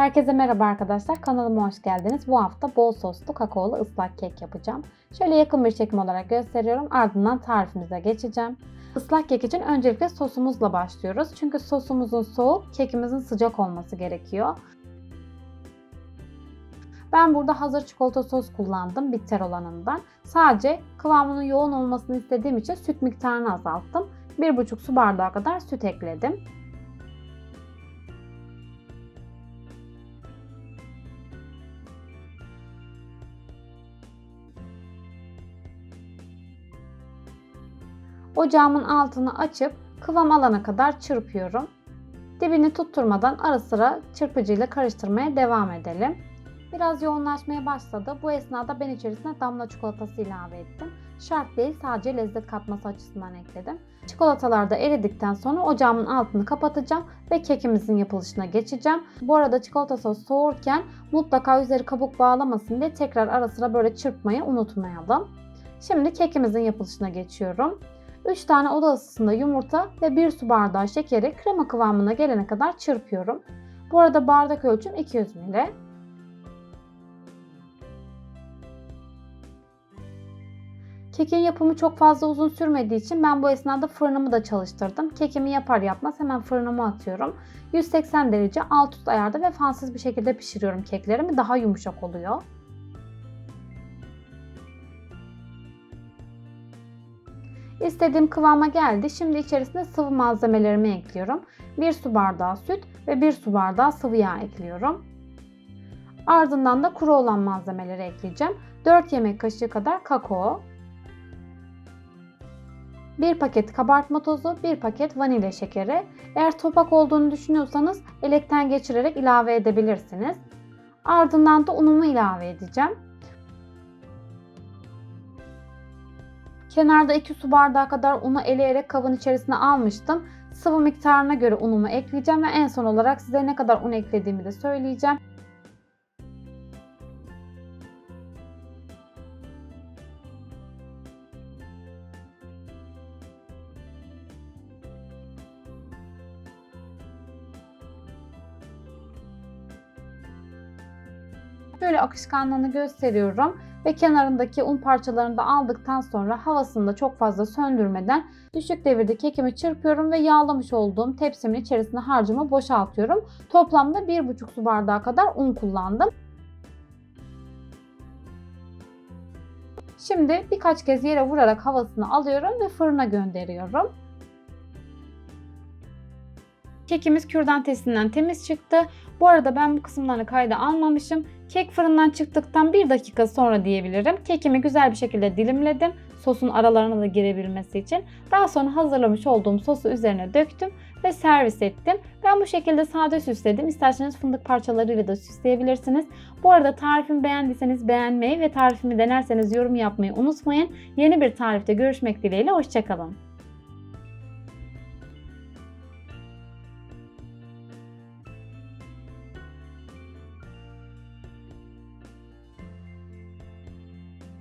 Herkese merhaba arkadaşlar. Kanalıma hoş geldiniz. Bu hafta bol soslu kakaolu ıslak kek yapacağım. Şöyle yakın bir çekim olarak gösteriyorum. Ardından tarifimize geçeceğim. Islak kek için öncelikle sosumuzla başlıyoruz. Çünkü sosumuzun soğuk, kekimizin sıcak olması gerekiyor. Ben burada hazır çikolata sos kullandım bitter olanından. Sadece kıvamının yoğun olmasını istediğim için süt miktarını azalttım. 1,5 su bardağı kadar süt ekledim. Ocağımın altını açıp kıvam alana kadar çırpıyorum. Dibini tutturmadan ara sıra çırpıcıyla karıştırmaya devam edelim. Biraz yoğunlaşmaya başladı. Bu esnada ben içerisine damla çikolatası ilave ettim. Şart değil sadece lezzet katması açısından ekledim. Çikolatalar da eridikten sonra ocağımın altını kapatacağım ve kekimizin yapılışına geçeceğim. Bu arada çikolata sos soğurken mutlaka üzeri kabuk bağlamasın diye tekrar ara sıra böyle çırpmayı unutmayalım. Şimdi kekimizin yapılışına geçiyorum. 3 tane oda ısısında yumurta ve 1 su bardağı şekeri krema kıvamına gelene kadar çırpıyorum. Bu arada bardak ölçüm 200 ml. Kekin yapımı çok fazla uzun sürmediği için ben bu esnada fırınımı da çalıştırdım. Kekimi yapar yapmaz hemen fırınıma atıyorum. 180 derece alt üst ayarda ve fansız bir şekilde pişiriyorum keklerimi. Daha yumuşak oluyor. İstediğim kıvama geldi. Şimdi içerisine sıvı malzemelerimi ekliyorum. 1 su bardağı süt ve 1 su bardağı sıvı yağ ekliyorum. Ardından da kuru olan malzemeleri ekleyeceğim. 4 yemek kaşığı kadar kakao, 1 paket kabartma tozu, 1 paket vanilya şekeri. Eğer topak olduğunu düşünüyorsanız elekten geçirerek ilave edebilirsiniz. Ardından da unumu ilave edeceğim. Kenarda 2 su bardağı kadar unu eleyerek kabın içerisine almıştım. Sıvı miktarına göre unumu ekleyeceğim ve en son olarak size ne kadar un eklediğimi de söyleyeceğim. Şöyle akışkanlığını gösteriyorum ve kenarındaki un parçalarını da aldıktan sonra havasını da çok fazla söndürmeden düşük devirde kekimi çırpıyorum ve yağlamış olduğum tepsimin içerisine harcımı boşaltıyorum. Toplamda 1,5 su bardağı kadar un kullandım. Şimdi birkaç kez yere vurarak havasını alıyorum ve fırına gönderiyorum. Kekimiz kürdan testinden temiz çıktı. Bu arada ben bu kısımlarını kayda almamışım. Kek fırından çıktıktan 1 dakika sonra diyebilirim. Kekimi güzel bir şekilde dilimledim. Sosun aralarına da girebilmesi için. Daha sonra hazırlamış olduğum sosu üzerine döktüm ve servis ettim. Ben bu şekilde sade süsledim. İsterseniz fındık parçalarıyla da süsleyebilirsiniz. Bu arada tarifimi beğendiyseniz beğenmeyi ve tarifimi denerseniz yorum yapmayı unutmayın. Yeni bir tarifte görüşmek dileğiyle. Hoşçakalın.